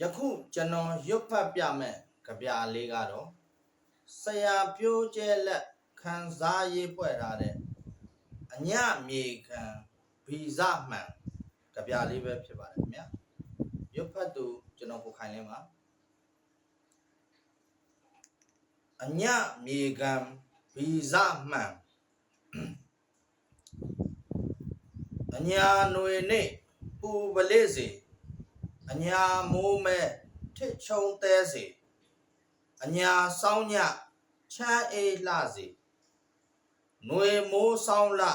ယခုကျွန်တော်ရွတ်ဖတ်ပြမယ်ကြပြလေးကတော့ဆရာပြိုးကျဲလက်ခန်းစားရေးဖွဲ့ထားတဲ့အညမြေခံဗီဇမှန်ကြပြလေးပဲဖြစ်ပါတယ်ခင်ဗျာရွတ်ဖတ်သူကျွန်တော်ကိုခိုင်လင်းပါအညမြေခံဗီဇမှန်အညာຫນွေနေပူပလေးစီ အညာမိုးမဲထစ်ချုံသဲစေအညာစောင်းညချမ်းအေးလှစေຫນွေမိုးဆောင်လှ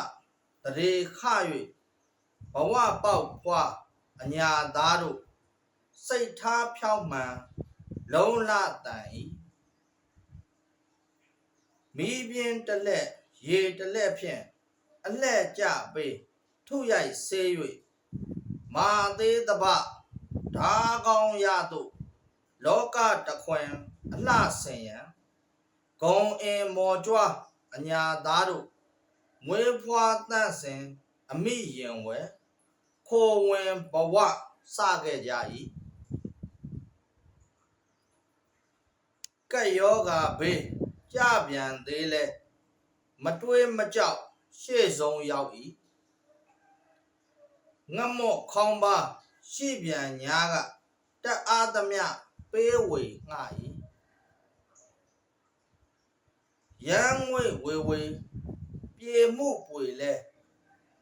တရေခ၍ဘဝပေါက်ဖွာအညာသားတို့စိတ်ထားဖြောင်းမှန်လုံးလတန်ဤမိပြင်းတလက်ရေတလက်ဖြင့်အလှဲ့ကြပေးထုရိုက်ဆေး၍မာသေးတပ ဓာကောင်းရသို့လောကတခွင်အလှဆင်ရန်ဂုံအင်မော်ကြွားအညာသားတို့မွေးဖွားတန့်စင်အမိရင်ဝဲခိုဝင်ဘဝစခဲ့ကြ၏ကက်ယောဂါဘေးကြပြန်သေးလဲမတွေးမကြောက်ရှေ့ဆုံးရောက်၏ငတ်မော့ခေါင်းပါ ရှိပြန်ညာကတက်အားသမျှပေးဝေငှ၏ရန်ငွေဝေဝေပြေမှုပွေလဲ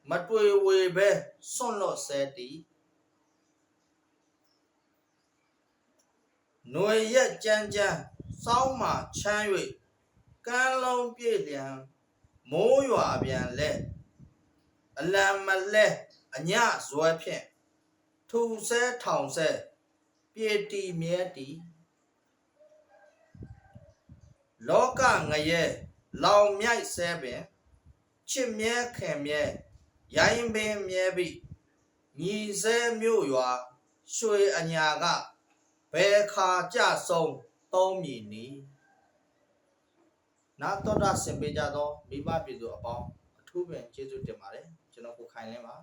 မတွေ့ဝေပဲစွန့်လွတ်ဆဲတီຫນွေရက်ကြမ်းကြမ်းစောင်းမှချမ်း၍ကမ်းလုံးပြည့်လျံမိုးရွာပြန်လဲအလံမလဲအညဇွဲဖြင့် ထူဆဲထောင်ဆဲပြေတီမြဲတီလောကငရဲလောင်မြိုက်ဆဲပင်ချစ်မြဲခင်မြဲရိုင်းပင်မြဲပြီညီဆဲမြို့ရွာရွှေအညာကဘယ်ခါကြဆုံးသုံးမြည်နီနာတော်တာဆင်ပေးကြသောမိဘပြည်သူအပေါင်းအထူးပင်ကျေးဇူးတင်ပါတယ်ကျွန်တော်ကိုခိုင်လင်းပါ